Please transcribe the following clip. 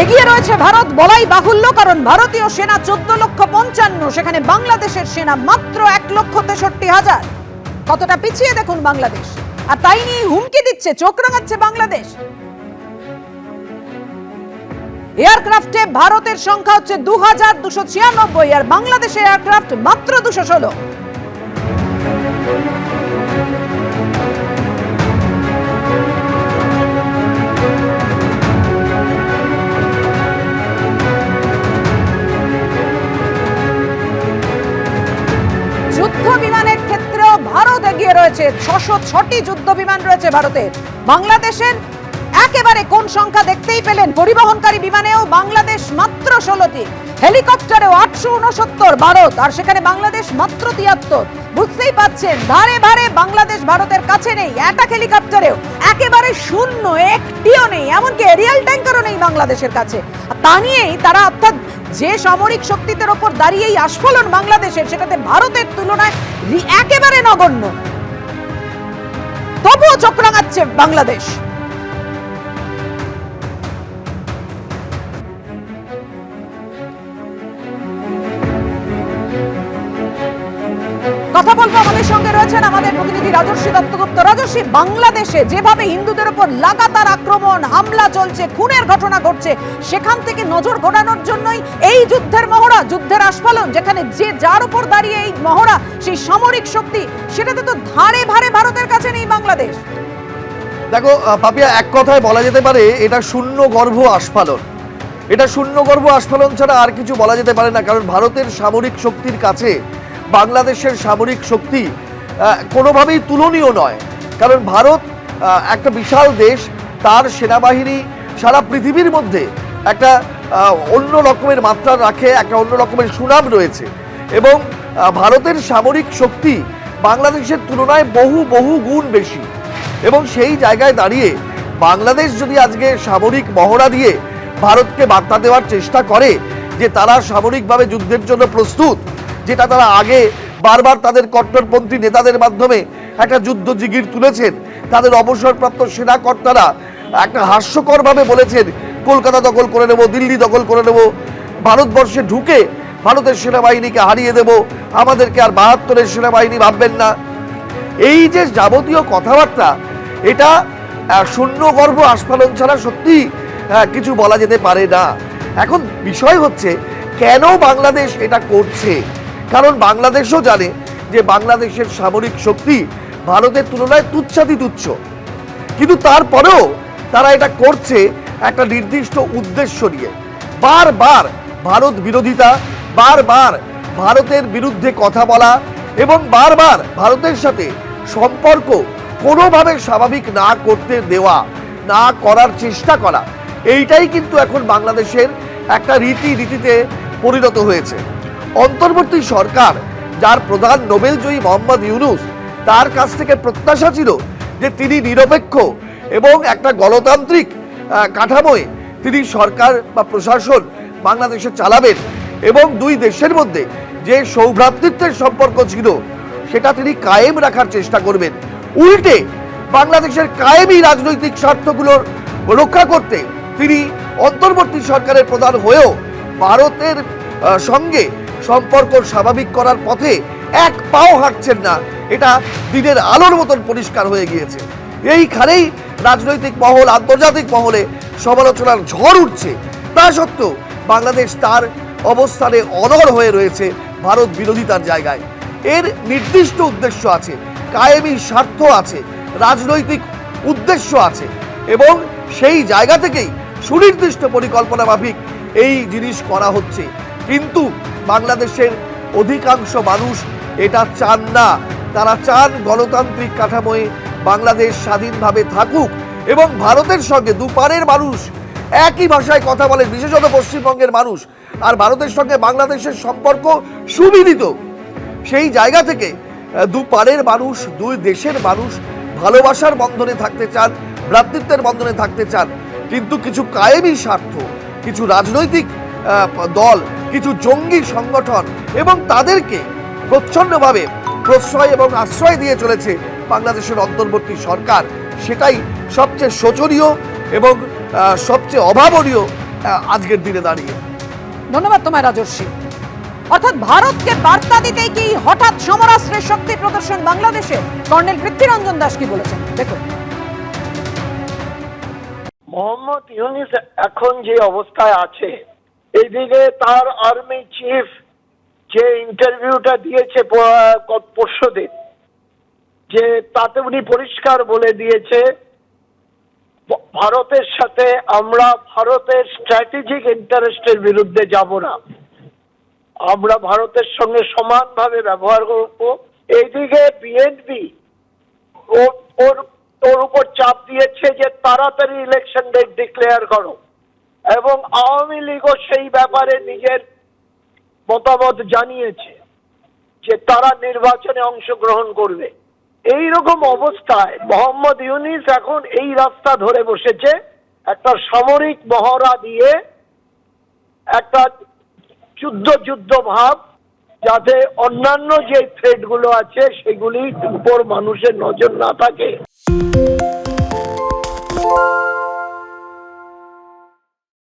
এগিয়ে রয়েছে ভারত, বলাই বাহুল্য, কারণ ভারতীয় সেনা চোদ্দ লক্ষ পঞ্চান্ন, সেখানে বাংলাদেশের সেনা মাত্র এক লক্ষ তেষট্টি হাজার। কতটা পিছিয়ে দেখুন বাংলাদেশ। আর তাই নিয়ে হুমকি দিচ্ছে, চোখ রাঙাচ্ছে বাংলাদেশ। এয়ারক্রাফটে ভারতের সংখ্যা হচ্ছে দু হাজার দুশো ছিয়ানব্বই, আর বাংলাদেশের এয়ারক্রাফট মাত্র দুশো ষোলো। ভারত এগিয়ে রয়েছে ছশো ছটি যুদ্ধ বিমান রয়েছে ভারতের। বাংলাদেশের একেবারে কোন সংখ্যা দেখতেই পেলেন পরিবহনকারী বিমানেও বাংলাদেশ মাত্র ষোলোটি, হেলিকপ্টারেও আটশো উনসত্তর ভারত, আর সেখানে বাংলাদেশ মাত্র তিয়াত্তর। বুঝতেই পাচ্ছেন, ধারে ধারে বাংলাদেশ ভারতের কাছে নেই অ্যাটাক হেলিকপ্টারেও একেবারে শূন্য, একটিও নেই, এমনকি এরিয়াল ট্যাঙ্কারও নেই বাংলাদেশের কাছে। তা নিয়েই তারা অর্থাৎ যে সামরিক শক্তিদের ওপর দাঁড়িয়েই আস্ফলন বাংলাদেশের, সেটাতে ভারতের তুলনায় একেবারে নগণ্য। রাঙাচ্ছে বাংলাদেশ। কথা বলব আমাদের সঙ্গে রয়েছেন আমাদের প্রতিনিধি রাজস্বী দত্তগুপ্ত। রাজস্বী বাংলাদেশে যেভাবে হিন্দুদের উপর লাগাতার আক্রমণ, হামলা চলছে, খুনের ঘটনা ঘটছে, সেখান থেকে নজর ঘোরানোর জন্যই এই যুদ্ধের মহড়া, যুদ্ধের আস্ফালন, যেখানে যে যার উপর দাঁড়িয়ে এই মহড়া, সেই সামরিক শক্তি, সেটাতে তো ধারে ভারে ভারতের কাছে নেই বাংলাদেশ। দেখো পাপিয়া, এক কথায় বলা যেতে পারে এটা শূন্য গর্ভ আস্ফালন। এটা শূন্য গর্ভ আস্ফালন ছাড়া আর কিছু বলা যেতে পারে না, কারণ ভারতের সামরিক শক্তির কাছে বাংলাদেশের সামরিক শক্তি কোনোভাবেই তুলনীয় নয়। কারণ ভারত একটা বিশাল দেশ, তার সেনাবাহিনী সারা পৃথিবীর মধ্যে একটা অন্য রকমের মাত্রা রাখে, একটা অন্য রকমের সুনাম রয়েছে। এবং ভারতের সামরিক শক্তি বাংলাদেশের তুলনায় বহু বহু গুণ বেশি। এবং সেই জায়গায় দাঁড়িয়ে বাংলাদেশ যদি আজকে সামরিক মহড়া দিয়ে ভারতকে বার্তা দেওয়ার চেষ্টা করে যে তারা সামরিকভাবে যুদ্ধের জন্য প্রস্তুত, যেটা তারা আগে বারবার তাদের কট্টরপন্থী নেতাদের মাধ্যমে একটা যুদ্ধ জিগির তুলেছেন, তাদের অবসরপ্রাপ্ত সেনা কর্তারা একটা হাস্যকরভাবে বলেছেন, কলকাতা দখল করে নেব, দিল্লি দখল করে নেব, ভারতবর্ষে ঢুকে ভারতের সেনাবাহিনীকে হারিয়ে দেব, আমাদেরকে আর বাহাত্তরের সেনাবাহিনী ভাববেন না। এই যে যাবতীয় কথাবার্তা এটা শূন্য গর্ভ আস্ফালন ছাড়া সত্যি কিছু বলা যেতে পারে না। এখন বিষয় হচ্ছে, কেন বাংলাদেশ এটা করছে? কারণ বাংলাদেশও জানে যে বাংলাদেশের সামরিক শক্তি ভারতের তুলনায় তুচ্ছাতি তুচ্ছ কিন্তু তারপরেও তারা এটা করছে একটা নির্দিষ্ট উদ্দেশ্য নিয়ে। বারবার ভারত বিরোধিতা, বারবার ভারতের বিরুদ্ধে কথা বলা এবং বারবার ভারতের সাথে সম্পর্ক কোনোভাবে স্বাভাবিক না করতে দেওয়া, না করার চেষ্টা করা, এইটাই কিন্তু এখন বাংলাদেশের একটা রীতি রীতিতে পরিণত হয়েছে। অন্তর্বর্তী সরকার, যার প্রধান নোবেলজয়ী মোহাম্মদ ইউনুস, তার কাছ থেকে প্রত্যাশা ছিল যে তিনি নিরপেক্ষ এবং একটা গণতান্ত্রিক কাঠামোয় তিনি সরকার বা প্রশাসন বাংলাদেশে চালাবেন এবং দুই দেশের মধ্যে যে সৌভ্রাতৃত্বের সম্পর্ক ছিল, সেটা তিনি কায়েম রাখার চেষ্টা করবেন। উল্টে বাংলাদেশের কায়েমি রাজনৈতিক স্বার্থগুলোর রক্ষা করতে তিনি অন্তর্বর্তী সরকারের প্রধান হয়েও ভারতের সঙ্গে সম্পর্ক স্বাভাবিক করার পথে এক পাও হাঁটছেন না। এটা দিনের আলোর মতন পরিষ্কার হয়ে গিয়েছে। এইখানেই রাজনৈতিক মহল, আন্তর্জাতিক মহলে সমালোচনার ঝড় উঠছে। তা সত্ত্বেও বাংলাদেশ তার অবস্থানে অনড় হয়ে রয়েছে ভারত বিরোধিতার জায়গায়। এর নির্দিষ্ট উদ্দেশ্য আছে কায়েমি স্বার্থ আছে, রাজনৈতিক উদ্দেশ্য আছে এবং সেই জায়গা থেকেই সুনির্দিষ্ট পরিকল্পনা মাফিক এই জিনিস করা হচ্ছে। কিন্তু বাংলাদেশের অধিকাংশ মানুষ এটা চান না। তারা চান গণতান্ত্রিক কাঠামোয় বাংলাদেশ স্বাধীনভাবে থাকুক এবং ভারতের সঙ্গে দুপারের মানুষ, একই ভাষায় কথা বলে, বিশেষত পশ্চিমবঙ্গের মানুষ আর ভারতের সঙ্গে বাংলাদেশের সম্পর্ক সুবিদিত সেই জায়গা থেকে দুপারের মানুষ, দুই দেশের মানুষ ভালোবাসার বন্ধনে থাকতে চান, ভ্রাতৃত্বের বন্ধনে থাকতে চান। কিন্তু কিছু কায়েমি স্বার্থ, কিছু রাজনৈতিক দল, কিছু জঙ্গি সংগঠন এবং তাদেরকে প্রচ্ছন্নভাবে প্রশ্রয় এবং আশ্রয় দিয়ে চলেছে বাংলাদেশের অন্তর্বর্তী সরকার। সেটাই সবচেয়ে শোচনীয় এবং সবচেয়ে অভাবনীয় আজকের দিনে দাঁড়িয়ে। ধন্যবাদ তোমায় রাজস্বী অর্থাৎ ভারতকে বার্তা দিতেই কি হঠাৎ সমরাস্ত্রের শক্তি প্রদর্শন বাংলাদেশে? কর্নেল পৃথ্বীরঞ্জন দাস কি বলেছেন? দেখুন। মোহাম্মদ ইউনিস এখন যে অবস্থায় আছে এইদিকে তার আর্মি চিফ যে ইন্টারভিউটা দিয়েছে পরশু দিন, যে তাতে উনি পরিষ্কার বলে দিয়েছে ভারতের সাথে আমরা ভারতের স্ট্র্যাটেজিক ইন্টারেস্টের বিরুদ্ধে যাব না। আমরা ভারতের সঙ্গে সমানভাবে ব্যবহার করব। এইদিকে বিএনপি ওর ওর উপর চাপ দিয়েছে যে তাড়াতাড়ি ইলেকশন ডেট ডিক্লেয়ার করো। এবং আওয়ামী লীগও সেই ব্যাপারে নিজের মতামত জানিয়েছে যে তারা নির্বাচনে অংশগ্রহণ করবে। এই রকম অবস্থায় মোহাম্মদ ইউনিস এখন এই রাস্তা ধরে বসেছে। একটা সামরিক মহড়া দিয়ে একটা যুদ্ধ যুদ্ধ ভাব যাতে অন্যান্য যে থ্রেডগুলো আছে সেগুলির উপর মানুষের নজর না থাকে।